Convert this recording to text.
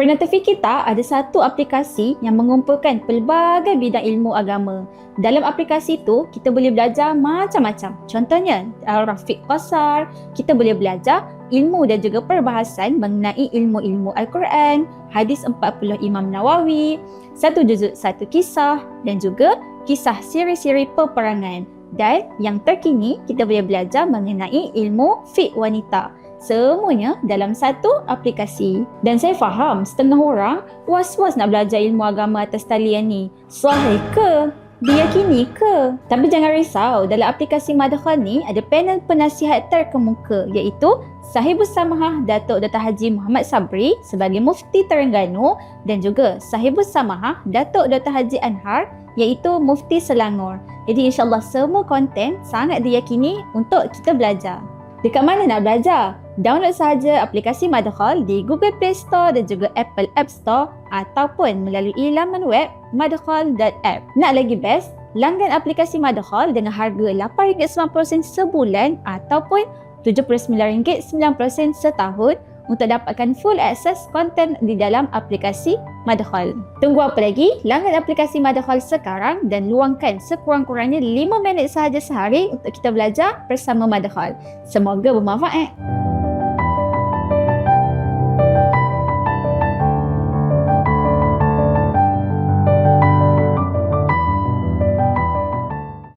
Pernah terfikir tak ada satu aplikasi yang mengumpulkan pelbagai bidang ilmu agama. Dalam aplikasi itu, kita boleh belajar macam-macam. Contohnya, dalam Rafiq Qasar, kita boleh belajar ilmu dan juga perbahasan mengenai ilmu-ilmu Al-Quran, hadis 40 Imam Nawawi, satu juzuk satu kisah dan juga kisah siri-siri peperangan. Dan yang terkini, kita boleh belajar mengenai ilmu fiqh wanita. Semuanya dalam satu aplikasi. Dan saya faham setengah orang was-was nak belajar ilmu agama atas talian ni. Sahih ke? Diyakini ke? Tapi jangan risau, dalam aplikasi Madkhal ni ada panel penasihat terkemuka iaitu Sahibus Samahah Datuk Dr. Haji Muhammad Sabri sebagai Mufti Terengganu dan juga Sahibus Samahah Datuk Dr. Haji Anhar iaitu Mufti Selangor. Jadi insyaAllah semua konten sangat diyakini untuk kita belajar. Dekat mana nak belajar? Download sahaja aplikasi Madkhal di Google Play Store dan juga Apple App Store ataupun melalui laman web madkhal.app. Nak lagi best? Langgan aplikasi Madkhal dengan harga RM8.90 sebulan ataupun RM79.90 setahun untuk dapatkan full access konten di dalam aplikasi Madkhal. Tunggu apa lagi? Langgan aplikasi Madkhal sekarang dan luangkan sekurang-kurangnya 5 minit sahaja sehari untuk kita belajar bersama Madkhal. Semoga bermanfaat.